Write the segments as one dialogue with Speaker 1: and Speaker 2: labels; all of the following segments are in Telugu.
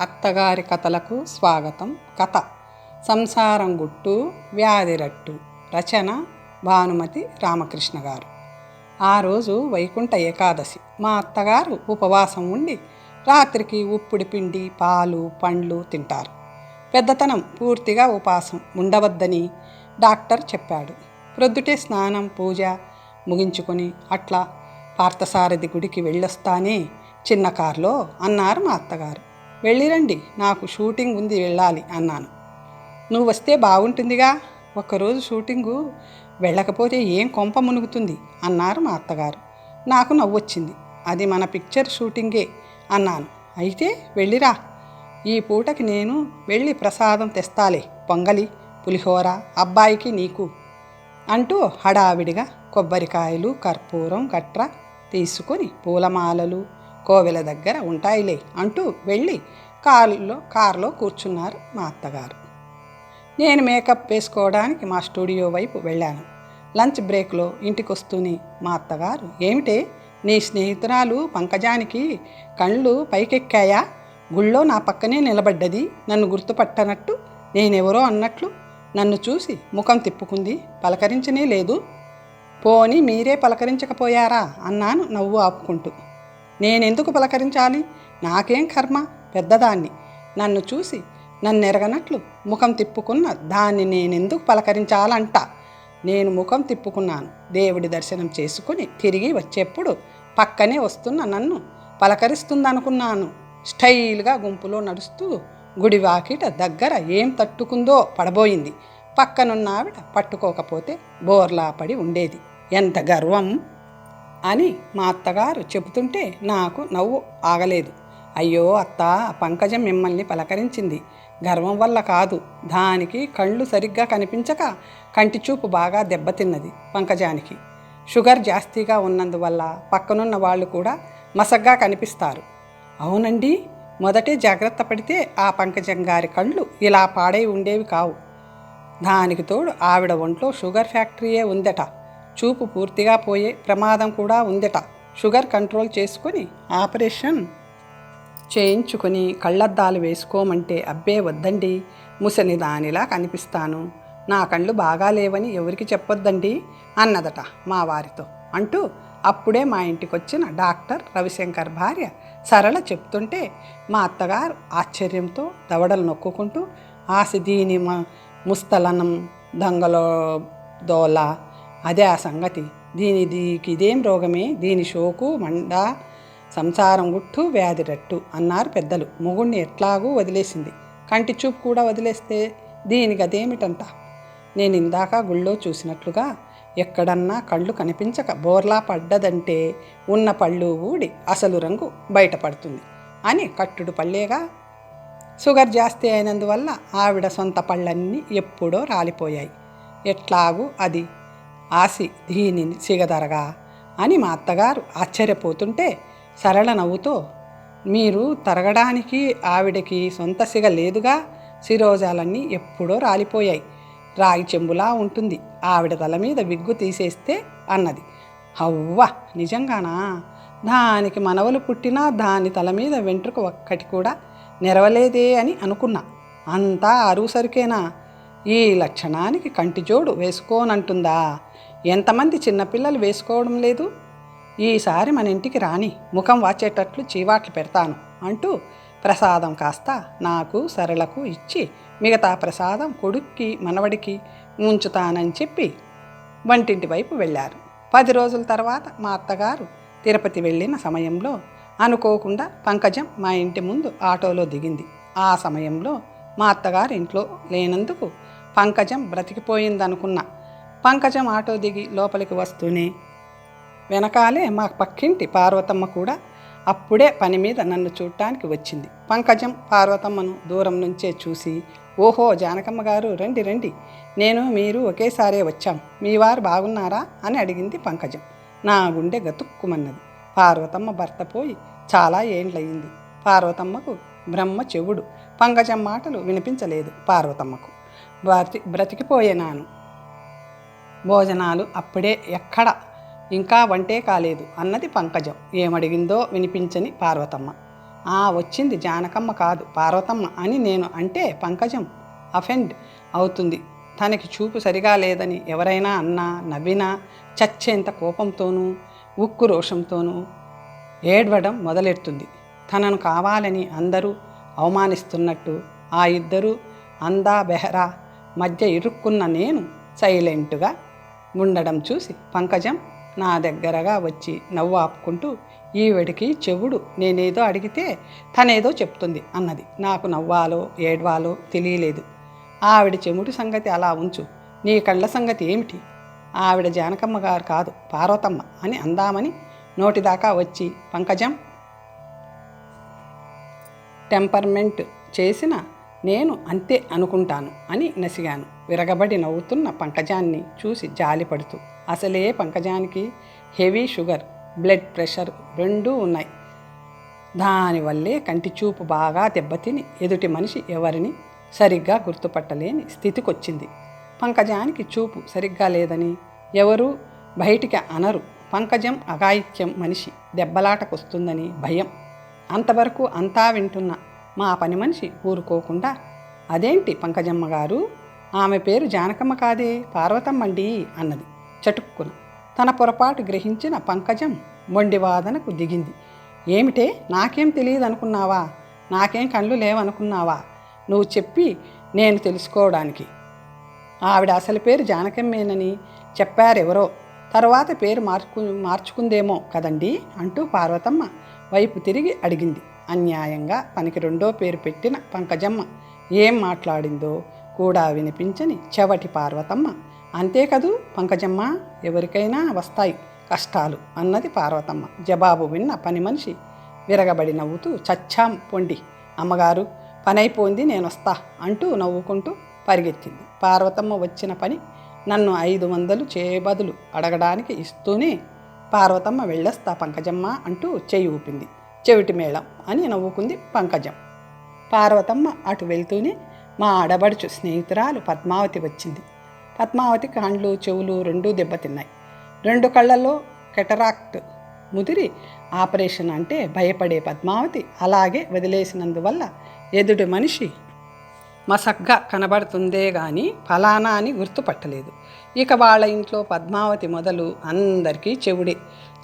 Speaker 1: అత్తగారి కథలకు స్వాగతం. కథ. సంసారం గుట్టు వ్యాధి రట్టు. రచన భానుమతి రామకృష్ణ గారు. ఆ రోజు వైకుంఠ ఏకాదశి. మా అత్తగారు ఉపవాసం ఉండి రాత్రికి ఉప్పుడి పిండి పాలు పండ్లు తింటారు. పెద్దతనం పూర్తిగా ఉపవాసం ఉండవద్దని డాక్టర్ చెప్పాడు. ప్రొద్దుటే స్నానం పూజ ముగించుకొని అట్లా పార్థసారథి గుడికి వెళ్ళొస్తానే చిన్న కారులో అన్నారు మా అత్తగారు. వెళ్ళిరండి నాకు షూటింగ్ ఉంది వెళ్ళాలి అన్నాను. నువ్వు వస్తే బాగుంటుందిగా ఒక్కరోజు షూటింగు వెళ్ళకపోతే ఏం కొంప మునుగుతుంది అన్నారు మా అత్తగారు. నాకు నవ్వొచ్చింది. అది మన పిక్చర్ షూటింగే అన్నాను. అయితే వెళ్ళిరా. ఈ పూటకి నేను వెళ్ళి ప్రసాదం తెస్తాలే పొంగలి పులిహోర అబ్బాయికి నీకు అంటూ హడావిడిగా కొబ్బరికాయలు కర్పూరం గట్ర తీసుకొని పూలమాలలు కోవెల దగ్గర ఉంటాయిలే అంటూ వెళ్ళి కారులో కారులో కూర్చున్నారు మా అత్తగారు. నేను మేకప్ వేసుకోవడానికి మా స్టూడియో వైపు వెళ్ళాను. లంచ్ బ్రేక్లో ఇంటికి వస్తూనే మా అత్తగారు ఏమిటే? నీ స్నేహితురాలు పంకజానికి కళ్ళు పైకెక్కాయా? గుళ్ళో నా పక్కనే నిలబడ్డది నన్ను గుర్తుపట్టనట్టు? నేనెవరో అన్నట్లు? నన్ను చూసి ముఖం తిప్పుకుంది పలకరించనే లేదు. పోని మీరే పలకరించకపోయారా? అన్నాను నవ్వు ఆపుకుంటూ. నేనెందుకు పలకరించాలి? నాకేం కర్మ? పెద్దదాన్ని. నన్ను చూసి నన్ను ఎరగనట్లు ముఖం తిప్పుకున్న దాన్ని నేనెందుకు పలకరించాలంట? నేను ముఖం తిప్పుకున్నాను. దేవుడి దర్శనం చేసుకుని తిరిగి వచ్చేప్పుడు పక్కనే వస్తున్న నన్ను పలకరిస్తుందనుకున్నాను. స్టైల్గా గుంపులో నడుస్తూ గుడి వాకిట దగ్గర ఏం తట్టుకుందో పడబోయింది. పక్కనున్న ఆవిడ పట్టుకోకపోతే బోర్లా పడి ఉండేది. ఎంత గర్వం! అని మా అత్తగారు చెబుతుంటే నాకు నవ్వు ఆగలేదు. అయ్యో అత్త పంకజం మిమ్మల్ని పలకరించింది. గర్వం వల్ల కాదు. దానికి కళ్ళు సరిగ్గా కనిపించక కంటి చూపు బాగా దెబ్బతిన్నది పంకజానికి. షుగర్ జాస్తిగా ఉన్నందువల్ల పక్కనున్న వాళ్ళు కూడా మసగ్గా కనిపిస్తారు. అవునండి. మొదటే జాగ్రత్త పడితే ఆ పంకజం గారి కళ్ళు ఇలా పాడై ఉండేవి కావు. దానికి తోడు ఆవిడ ఒంట్లో షుగర్ ఫ్యాక్టరీయే ఉందట. చూపు పూర్తిగా పోయే ప్రమాదం కూడా ఉందట. షుగర్ కంట్రోల్ చేసుకుని ఆపరేషన్ చేయించుకొని కళ్ళద్దాలు వేసుకోమంటే అబ్బే వద్దండి ముసని దానిలా కనిపిస్తాను. నా కళ్ళు బాగా లేవని ఎవరికి చెప్పొద్దండి? అన్నదట మా వారితో. అంటూ అప్పుడే మా ఇంటికి వచ్చిన డాక్టర్ రవిశంకర్ భార్య సరళ చెప్తుంటే మా అత్తగారు ఆశ్చర్యంతో దవడలు నొక్కుకుంటూ ఆశ దీని మ ముస్తలనం దొంగలో దోల అదే ఆ సంగతి. దీని దీనికి ఇదేం రోగమే? దీని షోకు మండ సంసారం గుట్టు వ్యాధి రట్టు అన్నారు పెద్దలు. మొగుణ్ణి ఎట్లాగూ వదిలేసింది. కంటి చూపు కూడా వదిలేస్తే దీనికి అదేమిటంట? నేను ఇందాక గుళ్ళో చూసినట్లుగా ఎక్కడన్నా కళ్ళు కనిపించక బోర్లా పడ్డదంటే ఉన్న పళ్ళు ఊడి అసలు రంగు బయటపడుతుంది అని కట్టుడు పళ్ళేగా షుగర్ జాస్తి అయినందువల్ల ఆవిడ సొంత పళ్ళన్నీ ఎప్పుడో రాలిపోయాయి. ఎట్లాగూ అది ఆసి దీనిని సిగదరగా అని మా అత్తగారు ఆశ్చర్యపోతుంటే సరళ నవ్వుతో మీరు తరగడానికి ఆవిడకి సొంత సిగ లేదుగా శిరోజాలన్నీ ఎప్పుడో రాలిపోయాయి. రాగి చెంబులా ఉంటుంది. ఆవిడ తల మీద విగ్గు తీసేస్తే అన్నది. హవ్వ నిజంగానా? దానికి మనవలు పుట్టినా దాని తల మీద వెంట్రుక ఒక్కటి కూడా నెరవలేదే అని అనుకున్నా. అంతా అరువు సరికేనా? ఈ లక్షణానికి కంటిజోడు వేసుకోనంటుందా? ఎంతమంది చిన్నపిల్లలు వేసుకోవడం లేదు? ఈసారి మన ఇంటికి రాని ముఖం వాచేటట్లు చీవాట్లు పెడతాను అంటూ ప్రసాదం కాస్త నాకు సరళకు ఇచ్చి మిగతా ప్రసాదం కొడుక్కి మనవడికి ఉంచుతానని చెప్పి వంటింటి వైపు వెళ్ళారు. పది రోజుల తర్వాత మా అత్తగారు తిరుపతి వెళ్ళిన సమయంలో అనుకోకుండా పంకజం మా ఇంటి ముందు ఆటోలో దిగింది. ఆ సమయంలో మా అత్తగారు ఇంట్లో లేనందుకు పంకజం బ్రతికిపోయిందనుకున్నా. పంకజం ఆటో దిగి లోపలికి వస్తూనే వెనకాలే మా పక్కింటి పార్వతమ్మ కూడా అప్పుడే పని మీద నన్ను చూడటానికి వచ్చింది. పంకజం పార్వతమ్మను దూరం నుంచే చూసి ఓహో జానకమ్మ గారు రండి రండి. నేను మీరు ఒకేసారే వచ్చాం. మీ వారు బాగున్నారా? అని అడిగింది పంకజం. నా గుండె గతుక్కుమన్నది. పార్వతమ్మ భర్త పోయి చాలా ఏండ్లయింది. పార్వతమ్మకు బ్రహ్మ చెవుడు. పంకజం మాటలు వినిపించలేదు పార్వతమ్మకు. బ్రతి బ్రతికిపోయేనాను. భోజనాలు అప్పుడే ఎక్కడ? ఇంకా వంటే కాలేదు. అన్నది పంకజం. ఏమడిగిందో వినిపించని పార్వతమ్మ. ఆ వచ్చింది జానకమ్మ కాదు పార్వతమ్మ అని నేను అంటే పంకజం అఫెండ్ అవుతుంది. తనకి చూపు సరిగా లేదని ఎవరైనా అన్నా నవ్వినా చచ్చేంత కోపంతోనూ ఉక్కు రోషంతోనూ ఏడ్వడం మొదలెడుతుంది. తనను కావాలని అందరూ అవమానిస్తున్నట్టు ఆ ఇద్దరు అందా బెహరా మధ్య ఇరుక్కున్న నేను సైలెంటుగా ఉండడం చూసి పంకజం నా దగ్గరగా వచ్చి నవ్వు ఆపుకుంటూ ఈవిడికి చెవుడు నేనేదో అడిగితే తనేదో చెప్తుంది అన్నది. నాకు నవ్వాలో ఏడ్వాలో తెలియలేదు. ఆవిడ చెముడు సంగతి అలా ఉంచు. నీ కళ్ళ సంగతి ఏమిటి? ఆవిడ జానకమ్మ గారు కాదు పార్వతమ్మ అని అందామని నోటిదాకా వచ్చి పంకజం టెంపర్మెంట్ చేసిన నేను అంతే అనుకుంటాను అని నసిగాను. విరగబడి నవ్వుతున్న పంకజాన్ని చూసి జాలిపడుతూ అసలే పంకజానికి హెవీ షుగర్ బ్లడ్ ప్రెషర్ రెండూ ఉన్నాయి. దానివల్లే కంటి చూపు బాగా దెబ్బతిని ఎదుటి మనిషి ఎవరిని సరిగ్గా గుర్తుపట్టలేని స్థితికొచ్చింది. పంకజానికి చూపు సరిగ్గా లేదని ఎవరూ బయటికి అనరు. పంకజం అఘాయిత్యం మనిషి దెబ్బలాటకొస్తుందని భయం. అంతవరకు అంతా వింటున్న మా పని మనిషి ఊరుకోకుండా. అదేంటి పంకజమ్మ గారు? ఆమె పేరు జానకమ్మ కాదే పార్వతమ్మండి అన్నది. చటుక్కున తన పొరపాటు గ్రహించిన పంకజం మొండివాదనకు దిగింది. ఏమిటే? నాకేం తెలియదు అనుకున్నావా నాకేం కళ్ళు లేవనుకున్నావా? నువ్వు చెప్పి నేను తెలుసుకోవడానికి. ఆవిడ అసలు పేరు జానకమ్మేనని చెప్పారెవరో? తర్వాత పేరు మార్చుకు మార్చుకుందేమో కదండి అంటూ పార్వతమ్మ వైపు తిరిగి అడిగింది. అన్యాయంగా తనకి రెండో పేరు పెట్టిన పంకజమ్మ ఏం మాట్లాడిందో కూడా వినిపించని చెవటి పార్వతమ్మ. అంతే కదూ పంకజమ్మ ఎవరికైనా వస్తాయి కష్టాలు అన్నది పార్వతమ్మ. జవాబు విన్న పని మనిషి విరగబడి నవ్వుతూ చచ్చాం పొండి అమ్మగారు పనైపోయింది నేను వస్తా అంటూ నవ్వుకుంటూ పరిగెత్తింది. పార్వతమ్మ వచ్చిన పని నన్ను ఐదు వందలు చేయబదులు అడగడానికి ఇస్తూనే పార్వతమ్మ వెళ్ళొస్తా పంకజమ్మ అంటూ చేయి ఊపింది. చెవిటి మేళం అని నవ్వుకుంది పంకజం. పార్వతమ్మ అటు వెళ్తూనే మా ఆడబడుచు స్నేహితురాలు పద్మావతి వచ్చింది. పద్మావతి కాండ్లు చెవులు రెండూ దెబ్బతిన్నాయి. రెండు కళ్ళల్లో కెటరాక్ట్ ముదిరి ఆపరేషన్ అంటే భయపడే పద్మావతి అలాగే వదిలేసినందువల్ల ఎదుటి మనిషి మసగ్గా కనబడుతుందే గాని ఫలానా అని గుర్తుపట్టలేదు. ఇక వాళ్ళ ఇంట్లో పద్మావతి మొదలు అందరికీ చెవుడే.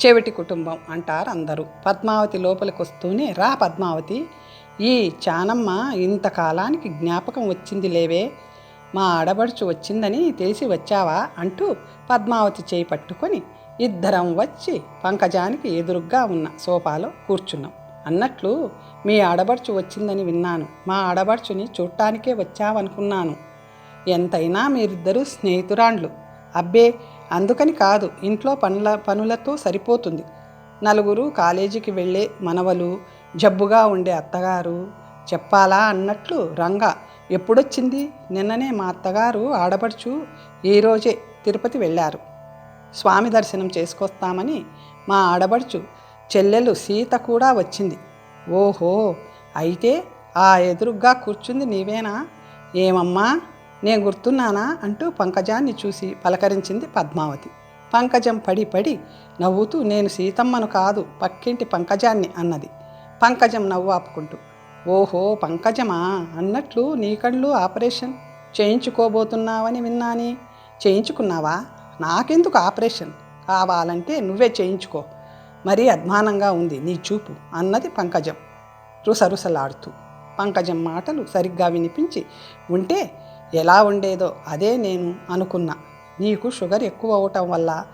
Speaker 1: చెవిటి కుటుంబం అంటారు అందరూ పద్మావతి లోపలికి వస్తూనే రా పద్మావతి ఈ చానమ్మ ఇంతకాలానికి జ్ఞాపకం వచ్చింది లేవే? మా ఆడబడుచు వచ్చిందని తెలిసి వచ్చావా? అంటూ పద్మావతి చేయి పట్టుకొని ఇద్దరం వచ్చి పంకజానికి ఎదురుగ్గా ఉన్న సోఫాలో కూర్చున్నాం. అన్నట్లు మీ ఆడబడుచు వచ్చిందని విన్నాను. మా ఆడబడుచుని చూడటానికే వచ్చావనుకున్నాను. ఎంతైనా మీరిద్దరూ స్నేహితురాండ్లు. అబ్బే అందుకని కాదు ఇంట్లో పనుల పనులతో సరిపోతుంది. నలుగురు కాలేజీకి వెళ్ళే మనవలు జబ్బుగా ఉండే అత్తగారు చెప్పాలా అన్నట్లు రంగ ఎప్పుడొచ్చింది? నిన్ననే మా అత్తగారు ఆడపడుచు ఈరోజే తిరుపతి వెళ్ళారు. స్వామి దర్శనం చేసుకొస్తామని మా ఆడబడుచు చెల్లెలు సీత కూడా వచ్చింది. ఓహో అయితే ఆ ఎదురుగ్గా కూర్చుంది నీవేనా? ఏమమ్మా నేను గుర్తున్నానా? అంటూ పంకజాన్ని చూసి పలకరించింది పద్మావతి. పంకజం పడి పడి నవ్వుతూ నేను సీతమ్మను కాదు పక్కింటి పంకజాన్ని అన్నది. పంకజం నవ్వు ఆపుకుంటూ ఓహో పంకజమా? అన్నట్లు నీ కళ్ళు ఆపరేషన్ చేయించుకోబోతున్నావని విన్నాని. చేయించుకున్నావా? నాకెందుకు ఆపరేషన్? కావాలంటే నువ్వే చేయించుకో. మరీ అధ్మానంగా ఉంది నీ చూపు అన్నది పంకజం. రుసరుసలాడుతూ పంకజం మాటలు సరిగ్గా వినిపించి ఉంటే ఎలా ఉండేదో అదే నేను అనుకున్నా. నీకు షుగర్ ఎక్కువ అవటం వల్ల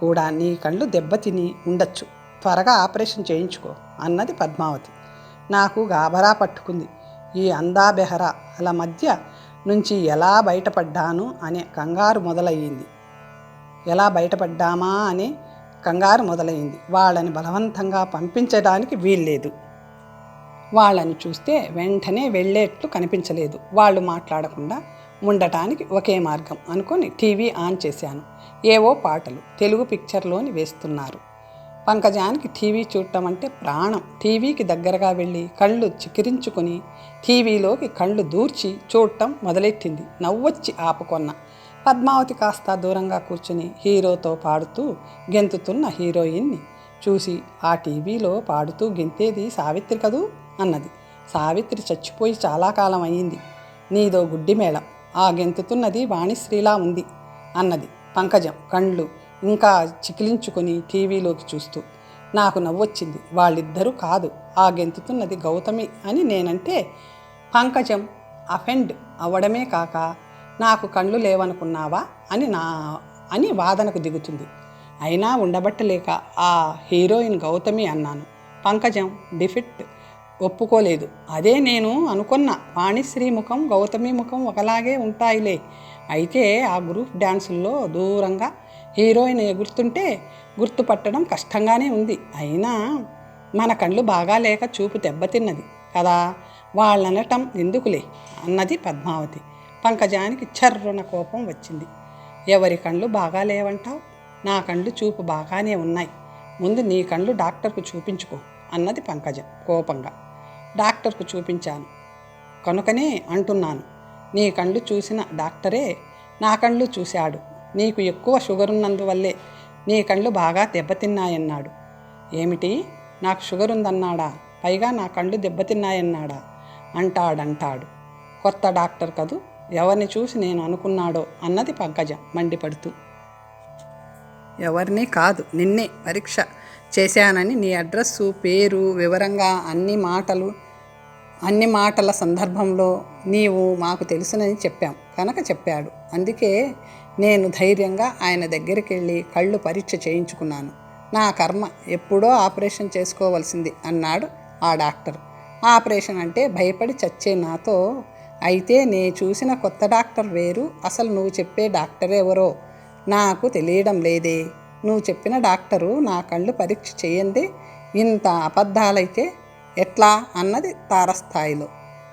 Speaker 1: కూడా నీ కళ్ళు దెబ్బతిని ఉండొచ్చు. త్వరగా ఆపరేషన్ చేయించుకో అన్నది పద్మావతి. నాకు గాబరా పట్టుకుంది. ఈ అందా బెహరాల మధ్య నుంచి ఎలా బయటపడ్డాను అనే కంగారు మొదలయ్యింది. ఎలా బయటపడ్డామా అనే కంగారు మొదలైంది. వాళ్ళని బలవంతంగా పంపించడానికి వీల్లేదు. వాళ్ళని చూస్తే వెంటనే వెళ్ళేట్లు కనిపించలేదు. వాళ్ళు మాట్లాడకుండా ఉండటానికి ఒకే మార్గం అనుకొని టీవీ ఆన్ చేశాను. ఏవో పాటలు తెలుగు పిక్చర్లోని వేస్తున్నారు. పంకజానికి టీవీ చూడటం అంటే ప్రాణం. టీవీకి దగ్గరగా వెళ్ళి కళ్ళు చికిరించుకొని టీవీలోకి కళ్ళు దూర్చి చూడటం మొదలెట్టింది. నవ్వొచ్చి ఆపుకొన్న పద్మావతి కాస్త దూరంగా కూర్చుని హీరోతో పాడుతూ గెంతుతున్న హీరోయిన్ని చూసి ఆ టీవీలో పాడుతూ గెంతేది సావిత్రి కదూ? అన్నది. సావిత్రి చచ్చిపోయి చాలా కాలం అయ్యింది. నీదో గుడ్డి మేళం. ఆ గెంతుతున్నది వాణిశ్రీలా ఉంది అన్నది పంకజం కండ్లు ఇంకా చికిలించుకొని టీవీలోకి చూస్తూ. నాకు నవ్వొచ్చింది. వాళ్ళిద్దరూ కాదు. ఆ గెంతుతున్నది గౌతమి అని నేనంటే పంకజం అఫెండ్ అవ్వడమే కాక నాకు కళ్ళు లేవనుకున్నావా అని నా అని వాదనకు దిగుతుంది. అయినా ఉండబట్టలేక ఆ హీరోయిన్ గౌతమి అన్నాను. పంకజం డిఫిట్ ఒప్పుకోలేదు. అదే నేను అనుకున్న. వాణిశ్రీ ముఖం గౌతమి ముఖం ఒకలాగే ఉంటాయిలే. అయితే ఆ గ్రూప్ డ్యాన్సుల్లో దూరంగా హీరోయిన్ ఎగురుతుంటే గుర్తుపట్టడం కష్టంగానే ఉంది. అయినా మన కళ్ళు బాగా లేక చూపు దెబ్బతిన్నది కదా. వాళ్ళనటం ఎందుకులే? అన్నది పద్మావతి. పంకజానికి చర్రున కోపం వచ్చింది. ఎవరి కళ్ళు బాగా లేవంటావు? నా కళ్ళు చూపు బాగానే ఉన్నాయి. ముందు నీ కళ్ళు డాక్టర్కు చూపించుకో అన్నది పంకజ కోపంగా. డాక్టర్కు చూపించాను. కనుకనే అంటున్నాను నీ కళ్ళు చూసిన డాక్టరే నా కళ్ళు చూశాడు. నీకు ఎక్కువ షుగర్ ఉన్నందువల్లే నీ కళ్ళు బాగా దెబ్బతిన్నాయన్నాడు. ఏమిటి? నాకు షుగర్ ఉందన్నాడా పైగా నా కళ్ళు దెబ్బతిన్నాయన్నాడా? అంటాడంటాడు. కొత్త డాక్టర్ కదూ? ఎవరిని చూసి నేను అనుకున్నాడో అన్నది పంకజ మండిపడుతూ. ఎవరిని కాదు నిన్నే పరీక్ష చేశానని నీ అడ్రస్సు పేరు వివరంగా అన్ని మాటలు అన్ని మాటల సందర్భంలో నీవు మాకు తెలుసునని చెప్పాం. కనుక చెప్పాడు. అందుకే నేను ధైర్యంగా ఆయన దగ్గరికి వెళ్ళి కళ్ళు పరీక్ష చేయించుకున్నాను. నా కర్మ ఎప్పుడో ఆపరేషన్ చేసుకోవలసింది అన్నాడు ఆ డాక్టర్. ఆపరేషన్ అంటే భయపడి చచ్చే నాతో అయితే నే చూసిన కొత్త డాక్టర్ వేరు. అసలు నువ్వు చెప్పే డాక్టర్ ఎవరో? నాకు తెలియడం లేదే. నువ్వు చెప్పిన డాక్టరు నా కళ్ళు పరీక్ష చేయండి ఇంత అబద్ధాలైతే ఎట్లా? అన్నది తారస్థాయిలో.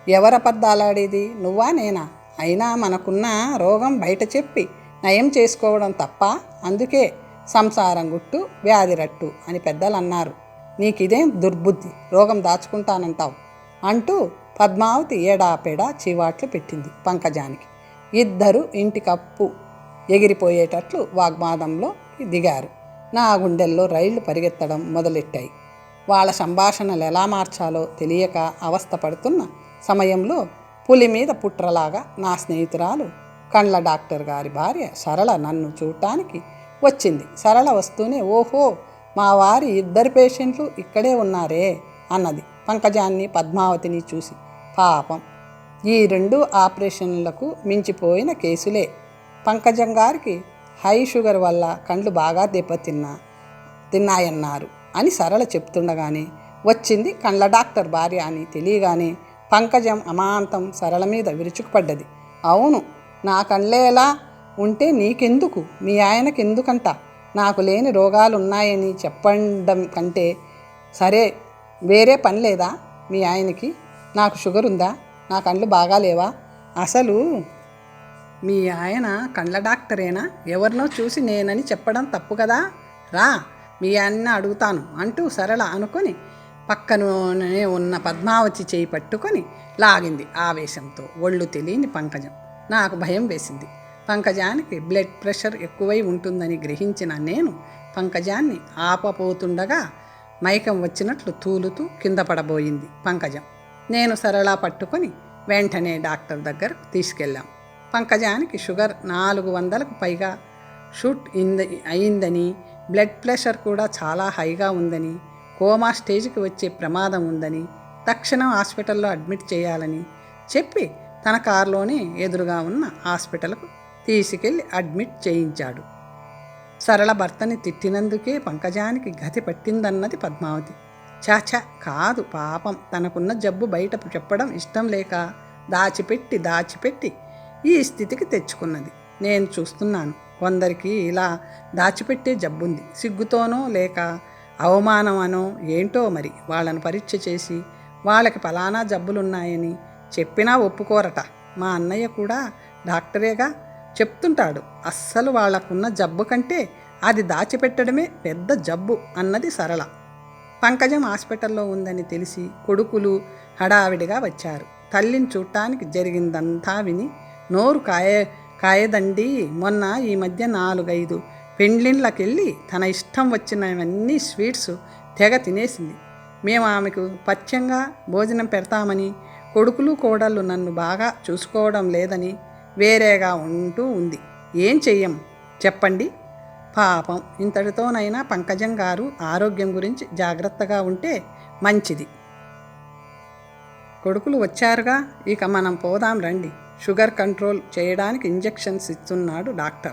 Speaker 1: ఎవరు అబద్ధాలాడేది? నువ్వా నేనా? అయినా మనకున్న రోగం బయట చెప్పి నయం చేసుకోవడం తప్ప అందుకే సంసారం గుట్టు వ్యాధి రట్టు అని పెద్దలు అన్నారు నీకిదేం దుర్బుద్ధి? రోగం దాచుకుంటానంటావు? అంటూ పద్మావతి ఏడాపేడా చీవాట్లు పెట్టింది పంకజానికి. ఇద్దరు ఇంటి కప్పు ఎగిరిపోయేటట్లు వాగ్వాదంలో దిగారు. నా గుండెల్లో రైళ్ళు పరిగెత్తడం మొదలెట్టాయి. వాళ్ళ సంభాషణలు ఎలా మార్చాలో తెలియక అవస్థపడుతున్న సమయంలో పులి మీద పుట్రలాగా నా స్నేహితురాలు కండ్ల డాక్టర్ గారి భార్య సరళ నన్ను చూడటానికి వచ్చింది. సరళ వస్తూనే ఓహో మా వారి ఇద్దరు పేషెంట్లు ఇక్కడే ఉన్నారే అన్నది. పంకజాన్ని పద్మావతిని చూసి పాపం. ఈ రెండు ఆపరేషన్లకు మించిపోయిన కేసులే. పంకజం గారికి హై షుగర్ వల్ల కండ్లు బాగా దెబ్బతిన్నా తిన్నాయన్నారు అని సరళ చెప్తుండగానే వచ్చింది కండ్ల డాక్టర్ భార్య అని తెలియగానే పంకజం అమాంతం సరళ మీద విరుచుకుపడ్డది. అవును నా కళ్ళేలా ఉంటే నీకెందుకు? మీ ఆయనకెందుకంట? నాకు లేని రోగాలు ఉన్నాయని చెప్పడం కంటే సరే వేరే పని లేదా మీ ఆయనకి? నాకు షుగర్ ఉందా? నా కళ్ళు బాగాలేవా అసలు మీ ఆయన కళ్ళ డాక్టరేనా? ఎవరినో చూసి నేనని చెప్పడం తప్పు కదా? రా మీ ఆయన అడుగుతాను అంటూ సరళ అనుకొని పక్కనే ఉన్న పద్మావతి చేయి పట్టుకొని లాగింది ఆవేశంతో. ఒళ్ళు తెలియని పంకజం. నాకు భయం వేసింది. పంకజానికి బ్లడ్ ప్రెషర్ ఎక్కువై ఉంటుందని గ్రహించిన నేను పంకజాన్ని ఆపపోతుండగా మైకం వచ్చినట్లు తూలుతూ కింద పడబోయింది పంకజం. నేను సరళ పట్టుకొని వెంటనే డాక్టర్ దగ్గరకు తీసుకెళ్ళాం. పంకజానికి షుగర్ నాలుగు వందలకు పైగా షూట్ ఇంద అయిందని బ్లడ్ ప్రెషర్ కూడా చాలా హైగా ఉందని కోమా స్టేజ్కి వచ్చే ప్రమాదం ఉందని తక్షణం హాస్పిటల్లో అడ్మిట్ చేయాలని చెప్పి తన కారులోనే ఎదురుగా ఉన్న హాస్పిటల్కు తీసుకెళ్ళి అడ్మిట్ చేయించాడు. సరళ భర్తని తిట్టినందుకే పంకజానికి గతి పట్టిందన్నది పద్మావతి. చాచా కాదు పాపం. తనకున్న జబ్బు బయట చెప్పడం ఇష్టం లేక దాచిపెట్టి దాచిపెట్టి ఈ స్థితికి తెచ్చుకున్నది. నేను చూస్తున్నాను కొందరికి ఇలా దాచిపెట్టే జబ్బుంది. సిగ్గుతోనో లేక అవమానం అనో ఏంటో మరి వాళ్ళని పరీక్ష చేసి వాళ్ళకి ఫలానా జబ్బులున్నాయని చెప్పినా ఒప్పుకోరట. మా అన్నయ్య కూడా డాక్టరేగా చెప్తుంటాడు అస్సలు వాళ్ళకున్న జబ్బు కంటే అది దాచిపెట్టడమే పెద్ద జబ్బు అన్నది సరళ. పంకజం హాస్పిటల్లో ఉందని తెలిసి కొడుకులు హడావిడిగా వచ్చారు. తల్లిని చూడటానికి జరిగిందంతా విని నోరు కాయ కాయదండి. మొన్న ఈ మధ్య నాలుగైదు పెండ్లిళ్ళకెళ్ళి తన ఇష్టం వచ్చినవన్నీ స్వీట్స్ తెగ తినేసింది. మేము ఆమెకు పథ్యంగా భోజనం పెడతామని కొడుకులు కోడళ్ళు నన్ను బాగా చూసుకోవడం లేదని వేరేగా ఉంటూ ఉంది. ఏం చెయ్యం? చెప్పండి. పాపం. ఇంతటితోనైనా పంకజం గారు ఆరోగ్యం గురించి జాగ్రత్తగా ఉంటే మంచిది. కొడుకులు వచ్చారుగా ఇక మనం పోదాం రండి. షుగర్ కంట్రోల్ చేయడానికి ఇంజెక్షన్స్ ఇస్తున్నాడు డాక్టర్.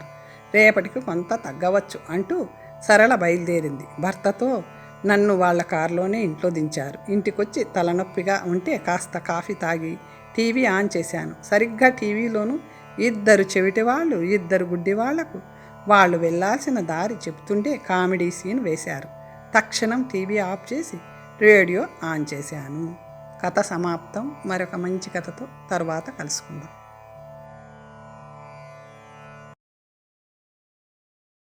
Speaker 1: రేపటికి కొంత తగ్గవచ్చు అంటూ సరళ బయలుదేరింది. భర్తతో నన్ను వాళ్ళ కారులోనే ఇంట్లో దించారు. ఇంటికొచ్చి తలనొప్పిగా ఉంటే కాస్త కాఫీ తాగి టీవీ ఆన్ చేశాను. సరిగ్గా టీవీలోనూ ఇద్దరు చెవిటి వాళ్ళు ఇద్దరు గుడ్డి వాళ్ళకు వాళ్ళు వెళ్ళాల్సిన దారి చెప్తుంటే కామెడీ సీన్ వేశారు. తక్షణం టీవీ ఆఫ్ చేసి రేడియో ఆన్ చేశాను. కథ సమాప్తం. మరొక మంచి కథతో తర్వాత కలుసుకుందాం.